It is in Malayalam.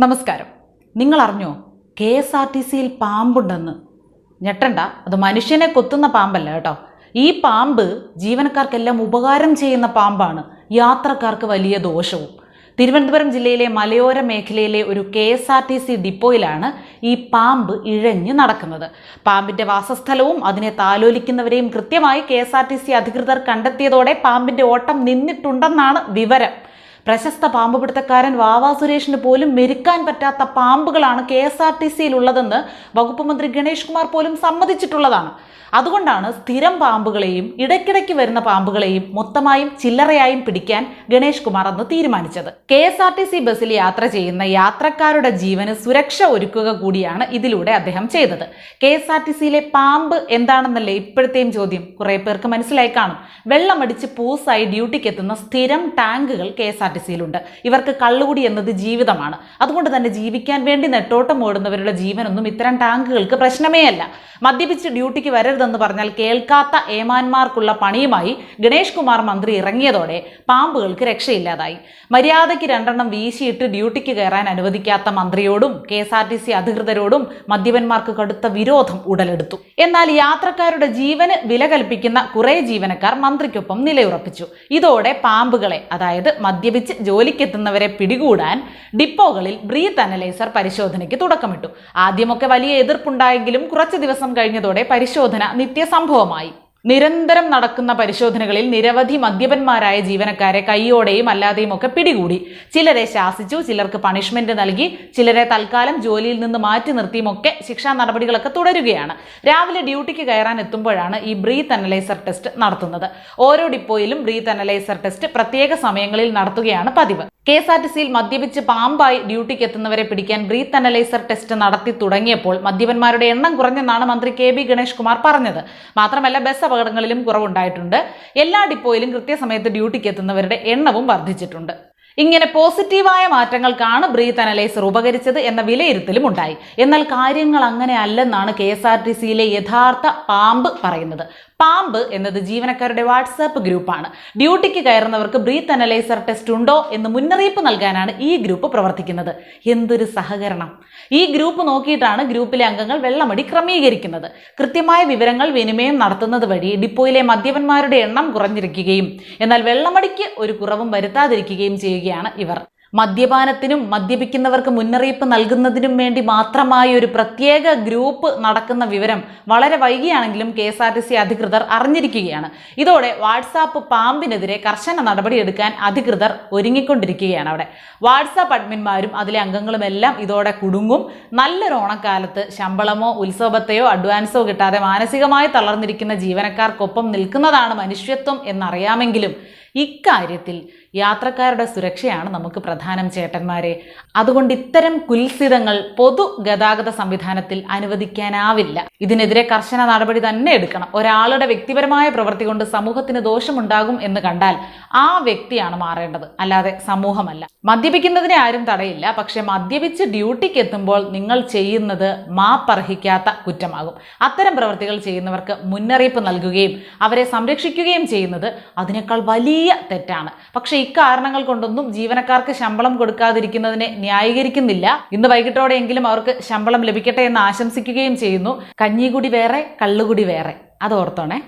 നമസ്കാരം. നിങ്ങൾ അറിഞ്ഞോ കെ എസ് ആർ ടി സിയിൽ പാമ്പുണ്ടെന്ന്? ഞെട്ടണ്ട അത് മനുഷ്യനെ കൊത്തുന്ന പാമ്പല്ല കേട്ടോ. ഈ പാമ്പ് ജീവനക്കാർക്കെല്ലാം ഉപകാരം ചെയ്യുന്ന പാമ്പാണ്. യാത്രക്കാർക്ക് വലിയ ദോഷവും. തിരുവനന്തപുരം ജില്ലയിലെ മലയോര മേഖലയിലെ ഒരു K S R T C ഡിപ്പോയിലാണ് ഈ പാമ്പ് ഇഴഞ്ഞ് നടക്കുന്നത്. പാമ്പിന്റെ വാസസ്ഥലവും അതിനെ താലോലിക്കുന്നവരെയും കൃത്യമായി K S R T C അധികൃതർ കണ്ടെത്തിയതോടെ പാമ്പിന്റെ ഓട്ടം നിന്നിട്ടുണ്ടെന്നാണ് വിവരം. പ്രശസ്ത പാമ്പ് പിടുത്തക്കാരൻ വാവാ സുരേഷിന് പോലും മെരുക്കാൻ പറ്റാത്ത പാമ്പുകളാണ് കെ എസ് ആർ ടി സിയിൽ ഉള്ളതെന്ന് വകുപ്പ് മന്ത്രി ഗണേഷ് കുമാർ പോലും സമ്മതിച്ചിട്ടുള്ളതാണ്. അതുകൊണ്ടാണ് സ്ഥിരം പാമ്പുകളെയും ഇടയ്ക്കിടയ്ക്ക് വരുന്ന പാമ്പുകളെയും മൊത്തമായും ചില്ലറയായും പിടിക്കാൻ ഗണേഷ് കുമാർ അന്ന് തീരുമാനിച്ചത്. K S R T C ബസ്സിൽ യാത്ര ചെയ്യുന്ന യാത്രക്കാരുടെ ജീവന് സുരക്ഷ ഒരുക്കുക കൂടിയാണ് ഇതിലൂടെ അദ്ദേഹം ചെയ്തത്. കെ എസ് ആർ ടി സിയിലെ പാമ്പ് എന്താണെന്നല്ലേ ഇപ്പോഴത്തെയും ചോദ്യം? കുറെ പേർക്ക് മനസ്സിലായി കാണും. വെള്ളമടിച്ച് പൂസായി ഡ്യൂട്ടിക്ക് എത്തുന്ന സ്ഥിരം ടാങ്കുകൾ കെ എസ് ആർ സിയിലുണ്ട് ഇവർക്ക് കള്ളുകുടി എന്നത് ജീവിതമാണ്. അതുകൊണ്ട് തന്നെ ജീവിക്കാൻ വേണ്ടി നെട്ടോട്ടം ഓടുന്നവരുടെ ജീവനൊന്നും ഇത്തരം ടാങ്കുകൾക്ക് പ്രശ്നമേ അല്ല. മദ്യപിച്ച് ഡ്യൂട്ടിക്ക് വരരുതെന്ന് പറഞ്ഞാൽ കേൾക്കാത്ത ഏമാന്മാർക്കുള്ള പണിയുമായി ഗണേഷ് കുമാർ മന്ത്രി ഇറങ്ങിയതോടെ പാമ്പുകൾക്ക് രക്ഷയില്ലാതായി. മര്യാദയ്ക്ക് രണ്ടെണ്ണം വീശിയിട്ട് ഡ്യൂട്ടിക്ക് കയറാൻ അനുവദിക്കാത്ത മന്ത്രിയോടും K S R T C അധികൃതരോടും മദ്യപന്മാർക്ക് കടുത്ത വിരോധം ഉടലെടുത്തു. എന്നാൽ യാത്രക്കാരുടെ ജീവന് വില കൽപ്പിക്കുന്ന കുറെ ജീവനക്കാർ മന്ത്രിക്കൊപ്പം നിലയുറപ്പിച്ചു. ഇതോടെ പാമ്പുകളെ അതായത് മദ്യപിച്ച് ജോലിക്കെത്തുന്നവരെ പിടികൂടാൻ ഡിപ്പോകളിൽ ബ്രീത്ത് അനലൈസർ പരിശോധനയ്ക്ക് തുടക്കമിട്ടു. ആദ്യമൊക്കെ വലിയ എതിർപ്പുണ്ടായെങ്കിലും കുറച്ച് ദിവസം കഴിഞ്ഞതോടെ പരിശോധന നിത്യസംഭവമായി. നിരന്തരം നടക്കുന്ന പരിശോധനകളിൽ നിരവധി മദ്യപന്മാരായ ജീവനക്കാരെ കൈയോടെയും അല്ലാതെയും ഒക്കെ പിടികൂടി. ചിലരെ ശാസിച്ചു ചിലർക്ക് പണിഷ്മെന്റ് നൽകി ചിലരെ തൽക്കാലം ജോലിയിൽ നിന്ന് മാറ്റി നിർത്തിയുമൊക്കെ ശിക്ഷാ നടപടികളൊക്കെ തുടരുകയാണ്. രാവിലെ ഡ്യൂട്ടിക്ക് കയറാൻ എത്തുമ്പോഴാണ് ഈ ബ്രീത്ത് അനലൈസർ ടെസ്റ്റ് നടത്തുന്നത്. ഓരോ ഡിപ്പോയിലും ബ്രീത്ത് അനലൈസർ ടെസ്റ്റ് പ്രത്യേക സമയങ്ങളിൽ നടത്തുകയാണ് പതിവ്. കെ എസ് ആർ ടി സിയിൽ മദ്യപിച്ച് പാമ്പായി ഡ്യൂട്ടിക്ക് എത്തുന്നവരെ പിടിക്കാൻ ബ്രീത്ത് അനലൈസർ ടെസ്റ്റ് നടത്തി തുടങ്ങിയപ്പോൾ മദ്യപന്മാരുടെ എണ്ണം കുറഞ്ഞെന്നാണ് മന്ത്രി കെ ബി ഗണേഷ് കുമാർ പറഞ്ഞത്. മാത്രമല്ല ബസ് അപകടങ്ങളിലും കുറവുണ്ടായിട്ടുണ്ട്. എല്ലാ ഡിപ്പോയിലും കൃത്യസമയത്ത് ഡ്യൂട്ടിക്ക് എത്തുന്നവരുടെ എണ്ണവും വർദ്ധിച്ചിട്ടുണ്ട്. ഇങ്ങനെ പോസിറ്റീവായ മാറ്റങ്ങൾക്കാണ് ബ്രീത്ത് അനലൈസർ ഉപകരിച്ചത് എന്ന വിലയിരുത്തലും ഉണ്ടായി. എന്നാൽ കാര്യങ്ങൾ അങ്ങനെ അല്ലെന്നാണ് കെ എസ് ആർ ടി സിയിലെ യഥാർത്ഥ പാമ്പ് പറയുന്നത്. പാമ്പ് എന്നത് ജീവനക്കാരുടെ വാട്സാപ്പ് ഗ്രൂപ്പാണ്. ഡ്യൂട്ടിക്ക് കയറുന്നവർക്ക് ബ്രീത്ത് അനലൈസർ ടെസ്റ്റ് ഉണ്ടോ എന്ന് മുന്നറിയിപ്പ് നൽകാനാണ് ഈ ഗ്രൂപ്പ് പ്രവർത്തിക്കുന്നത്. എന്തൊരു സഹകരണം. ഈ ഗ്രൂപ്പ് നോക്കിയിട്ടാണ് ഗ്രൂപ്പിലെ അംഗങ്ങൾ വെള്ളമടി ക്രമീകരിക്കുന്നത്. കൃത്യമായ വിവരങ്ങൾ വിനിമയം നടത്തുന്നത് വഴി ഡിപ്പോയിലെ മദ്യപന്മാരുടെ എണ്ണം കുറഞ്ഞിരിക്കുകയും എന്നാൽ വെള്ളമടിക്ക് ഒരു കുറവും വരുത്താതിരിക്കുകയും ചെയ്യുകയാണ് ഇവർ. മദ്യപാനത്തിനും മദ്യപിക്കുന്നവർക്ക് മുന്നറിയിപ്പ് നൽകുന്നതിനും വേണ്ടി മാത്രമായ ഒരു പ്രത്യേക ഗ്രൂപ്പ് നടക്കുന്ന വിവരം വളരെ വൈകിയാണെങ്കിലും K S R T C അധികൃതർ അറിഞ്ഞിരിക്കുകയാണ്. ഇതോടെ വാട്സാപ്പ് പാമ്പിനെതിരെ കർശന നടപടിയെടുക്കാൻ അധികൃതർ ഒരുങ്ങിക്കൊണ്ടിരിക്കുകയാണ് അവിടെ. വാട്സാപ്പ് അഡ്മിന്മാരും അതിലെ അംഗങ്ങളുമെല്ലാം ഇതോടെ കുടുങ്ങും. നല്ലൊരു ഓണക്കാലത്ത് ശമ്പളമോ ഉത്സവത്തെയോ അഡ്വാൻസോ കിട്ടാതെ മാനസികമായി തളർന്നിരിക്കുന്ന ജീവനക്കാർക്കൊപ്പം നിൽക്കുന്നതാണ് മനുഷ്യത്വം എന്നറിയാമെങ്കിലും ഇക്കാര്യത്തിൽ യാത്രക്കാരുടെ സുരക്ഷയാണ് നമുക്ക് പ്രധാനം ചേട്ടന്മാരെ. അതുകൊണ്ട് ഇത്തരം കുൽസിതങ്ങൾ പൊതു ഗതാഗത സംവിധാനത്തിൽ അനുവദിക്കാനാവില്ല. ഇതിനെതിരെ കർശന നടപടി തന്നെ എടുക്കണം. ഒരാളുടെ വ്യക്തിപരമായ പ്രവൃത്തി കൊണ്ട് സമൂഹത്തിന് ദോഷമുണ്ടാകും എന്ന് കണ്ടാൽ ആ വ്യക്തിയാണ് മാറേണ്ടത്. അല്ലാതെ സമൂഹമല്ല. മദ്യപിക്കുന്നതിനെ ആരും തടയില്ല. പക്ഷെ മദ്യപിച്ച് ഡ്യൂട്ടിക്ക് എത്തുമ്പോൾ നിങ്ങൾ ചെയ്യുന്നത് മാപ്പർഹിക്കാത്ത കുറ്റമാകും. അത്തരം പ്രവൃത്തികൾ ചെയ്യുന്നവർക്ക് മുന്നറിയിപ്പ് നൽകുകയും അവരെ സംരക്ഷിക്കുകയും ചെയ്യുന്നത് അതിനേക്കാൾ വലിയ തെറ്റാണ്. പക്ഷേ ഇക്കാരണങ്ങൾ കൊണ്ടൊന്നും ജീവനക്കാർക്ക് ശമ്പളം കൊടുക്കാതിരിക്കുന്നതിനെ ന്യായീകരിക്കുന്നില്ല. ഇന്ന് വൈകിട്ടോടെയെങ്കിലും അവർക്ക് ശമ്പളം ലഭിക്കട്ടെ എന്ന് ആശംസിക്കുകയും ചെയ്യുന്നു. കഞ്ഞികുടി വേറെ കള്ളുകുടി വേറെ. അത് ഓർത്തോണേ